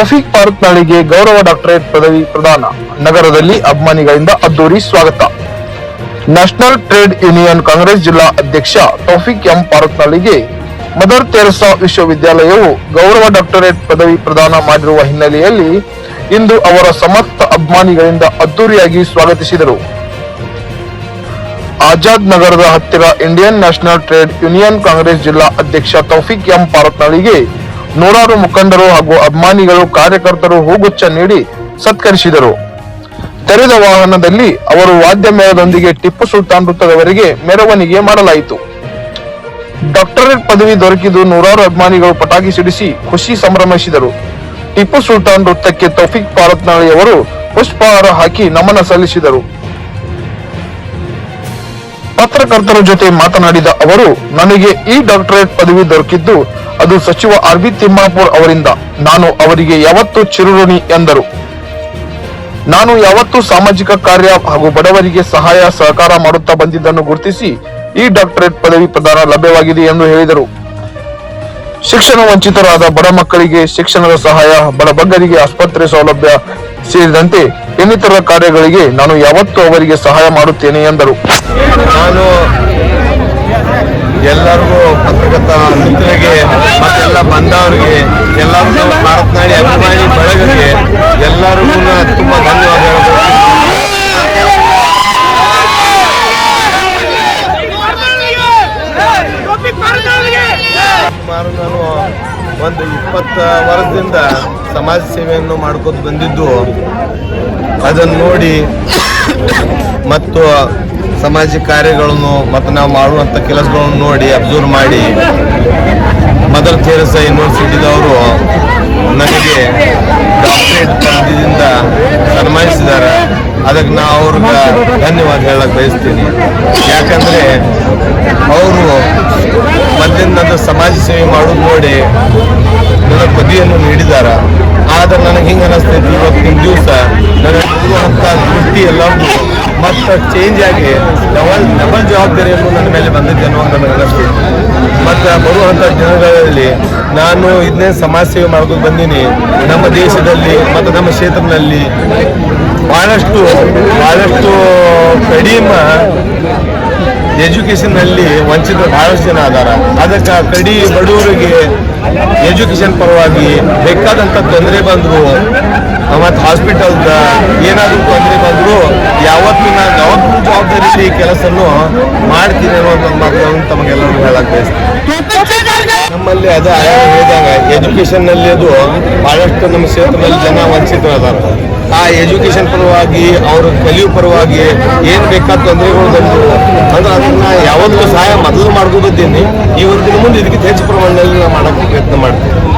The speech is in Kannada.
ತೌಫೀಕ್ ಪಾರ್ಕ್ನಳಿಗೆ ಗೌರವ ಡಾಕ್ಟರೇಟ್ ಪದವಿ ಪ್ರದಾನ. ನಗರದಲ್ಲಿ ಅಭಿಮಾನಿಗಳಿಂದ ಅದ್ದೂರಿ ಸ್ವಾಗತ. ನ್ಯಾಷನಲ್ ಟ್ರೇಡ್ ಯೂನಿಯನ್ ಕಾಂಗ್ರೆಸ್ ಜಿಲ್ಲಾ ಅಧ್ಯಕ್ಷ ತೌಫೀಕ್ ಎಂ ಪಾರ್ಕ್ನಳಿಗೆ ಮದರ್ ತೆರೆಸಾ ವಿಶ್ವವಿದ್ಯಾಲಯವು ಗೌರವ ಡಾಕ್ಟರೇಟ್ ಪದವಿ ಪ್ರದಾನ ಮಾಡಿರುವ ಹಿನ್ನೆಲೆಯಲ್ಲಿ ಇಂದು ಅವರ ಸಮಸ್ತ ಅಭಿಮಾನಿಗಳಿಂದ ಅದ್ದೂರಿಯಾಗಿ ಸ್ವಾಗತಿಸಿದರು. ಆಜಾದ್ ನಗರದ ಹತ್ತಿರ Indian National Trade Union Congress ಜಿಲ್ಲಾ ಅಧ್ಯಕ್ಷ ತೌಫಿಕ್ ಎಂ ಪಾರತ್ನಳಿಗೆ ನೂರಾರು ಮುಖಂಡರು ಹಾಗೂ ಅಭಿಮಾನಿಗಳು ಕಾರ್ಯಕರ್ತರು ಹೂಗುಚ್ಛ ನೀಡಿ ಸತ್ಕರಿಸಿದರು. ತೆರೆದ ವಾಹನದಲ್ಲಿ ಅವರು ವಾದ್ಯ ಮೇಳದೊಂದಿಗೆ ಟಿಪ್ಪು ಸುಲ್ತಾನ್ ವೃತ್ತದವರೆಗೆ ಮೆರವಣಿಗೆ ಮಾಡಲಾಯಿತು. ಡಾಕ್ಟರೇಟ್ ಪದವಿ ದೊರಕಿದ್ದು ನೂರಾರು ಅಭಿಮಾನಿಗಳು ಪಟಾಕಿ ಸಿಡಿಸಿ ಖುಷಿ ಸಂಭ್ರಮಿಸಿದರು. ಟಿಪ್ಪು ಸುಲ್ತಾನ್ ವೃತ್ತಕ್ಕೆ ತೌಫಿಕ್ ಪಾರತ್ನಾಳಿ ಅವರು ಪುಷ್ಪಹಾರ ಹಾಕಿ ನಮನ ಸಲ್ಲಿಸಿದರು. ಪತ್ರಕರ್ತರ ಜೊತೆ ಮಾತನಾಡಿದ ಅವರು, ನನಗೆ ಈ ಡಾಕ್ಟರೇಟ್ ಪದವಿ ದೊರಕಿದ್ದು ಅದು ಸಚಿವ ಆರ್ ಬಿ ತಿಮ್ಮಾಪುರ್ ಅವರಿಂದ. ನಾನು ಅವರಿಗೆ ಯಾವತ್ತು ಚಿರುಋಣಿ ಎಂದರು. ನಾನು ಯಾವತ್ತು ಸಾಮಾಜಿಕ ಕಾರ್ಯ ಹಾಗೂ ಬಡವರಿಗೆ ಸಹಾಯ ಸಹಕಾರ ಮಾಡುತ್ತಾ ಬಂದಿದ್ದನ್ನು ಗುರುತಿಸಿ ಈ ಡಾಕ್ಟರೇಟ್ ಪದವಿ ಪ್ರದಾನ ಲಭ್ಯವಾಗಿದೆ ಎಂದು ಹೇಳಿದರು. ಶಿಕ್ಷಣ ವಂಚಿತರಾದ ಬಡ ಮಕ್ಕಳಿಗೆ ಶಿಕ್ಷಣದ ಸಹಾಯ ಬಡಬಗ್ಗರಿಗೆ ಆಸ್ಪತ್ರೆ ಸೌಲಭ್ಯ ಸೇರಿದಂತೆ ಇನ್ನಿತರ ಕಾರ್ಯಗಳಿಗೆ ನಾನು ಯಾವತ್ತೂ ಅವರಿಗೆ ಸಹಾಯ ಮಾಡುತ್ತೇನೆ ಎಂದರು. ನಾನು ಎಲ್ಲರಿಗೂ ಪತ್ರಕರ್ತ ಒಂದು ಇಪ್ಪತ್ತು ವರ್ಷದಿಂದ ಸಮಾಜ ಸೇವೆಯನ್ನು ಮಾಡ್ಕೊತ ಬಂದಿದ್ದು, ಅದನ್ನು ನೋಡಿ ಮತ್ತು ಸಮಾಜ ಕಾರ್ಯಗಳನ್ನು ಮತ್ತು ನಾವು ಮಾಡುವಂಥ ಕೆಲಸಗಳನ್ನು ನೋಡಿ ಅಬ್ಸರ್ವ್ ಮಾಡಿ ಮದರ್ ಥೇರಸ ಯೂನಿವರ್ಸಿಟಿದವರು ನನಗೆ ಡಾಕ್ಟರೇಟ್ ಪದವಿಯಿಂದ ಸನ್ಮಾನಿಸಿದ್ದಾರೆ. ಅದಕ್ಕೆ ನಾ ಅವ್ರಿಗೆ ಧನ್ಯವಾದ ಹೇಳಕ್ ಬಯಸ್ತೀನಿ. ಯಾಕಂದ್ರೆ ಅವರು ಮೊದಲಿಂದ ಸಮಾಜ ಸೇವೆ ಮಾಡೋದು ನೋಡಿ ನನ್ನ ಪದಿಯನ್ನು ನೀಡಿದಾರ. ಆದ್ರೆ ನನಗೆ ಹಿಂಗೆ ಅನಿಸ್ತೈತಿ ಇವತ್ತಿನ ದಿವಸ ನನಗೆ ಇರುವಂಥ ದೃಷ್ಟಿ ಎಲ್ಲರಿಗೂ ಮತ್ತೆ ಚೇಂಜ್ ಆಗಿ ಡಬಲ್ ಡಬಲ್ ಜವಾಬ್ದಾರಿಯನ್ನು ನನ್ನ ಮೇಲೆ ಬಂದಿದೆ ಅನ್ನೋ ನನಗೆ ಅನಿಸ್ತೈತಿ ಮತ್ತು ಬರುವಂಥ ದಿನಗಳಲ್ಲಿ ನಾನು ಇದನ್ನೇ ಸಮಾಜ ಸೇವೆ ಮಾಡ್ಕೊಂಡು ಬಂದೀನಿ. ನಮ್ಮ ದೇಶದಲ್ಲಿ ಮತ್ತು ನಮ್ಮ ಕ್ಷೇತ್ರದಲ್ಲಿ ಭಾಳಷ್ಟು ಭಾಳಷ್ಟು ಕಡಿಮೆ ಎಜುಕೇಷನ್ನಲ್ಲಿ ವಂಚಿತರು ಬಹಳಷ್ಟು ಜನ ಅದಾರ. ಅದಕ್ಕೆ ಕಡಿ ಬಡವರಿಗೆ ಎಜುಕೇಷನ್ ಪರವಾಗಿ ಬೇಕಾದಂಥ ತೊಂದರೆ ಬಂದರು, ಮತ್ತು ಹಾಸ್ಪಿಟಲ್ದ ಏನಾದರೂ ತೊಂದರೆ ಬಂದರೂ, ಯಾವತ್ತಿನ ಯಾವತ್ತೂ ಜವಾಬ್ದಾರಿ ಈ ಕೆಲಸವನ್ನು ಮಾಡ್ತೀನಿ ಅನ್ನೋ ಒಂದು ಮಾತನ್ನು ತಮಗೆಲ್ಲರೂ ಹೇಳಕ್ಕೆ ನಮ್ಮಲ್ಲಿ ಅದ ಹೇಳಿದಾಗ ಎಜುಕೇಷನ್ನಲ್ಲಿ ಅದು ಭಾಳಷ್ಟು ನಮ್ಮ ಕ್ಷೇತ್ರದಲ್ಲಿ ಜನ ವಂಚಿತರು ಅದಾರ. ಆ ಎಜುಕೇಷನ್ ಪರವಾಗಿ, ಅವರು ಕಲಿಯೋ ಪರವಾಗಿ ಏನ್ ಬೇಕಾದ ತೊಂದರೆಗಳು ಬಂದು ಅಂದ್ರೆ ಅದನ್ನ ಯಾವತ್ತೂ ಸಹಾಯ ಮೊದಲು ಮಾಡ್ಕೊ ಬಂದೀನಿ ಈ ಒಂದು ಮುಂದೆ ಇದಕ್ಕೆ ಹೆಚ್ಚು ಪ್ರಮಾಣದಲ್ಲಿ ನಾವು ಮಾಡೋಕ್ಕೆ ಪ್ರಯತ್ನ ಮಾಡ್ತೀನಿ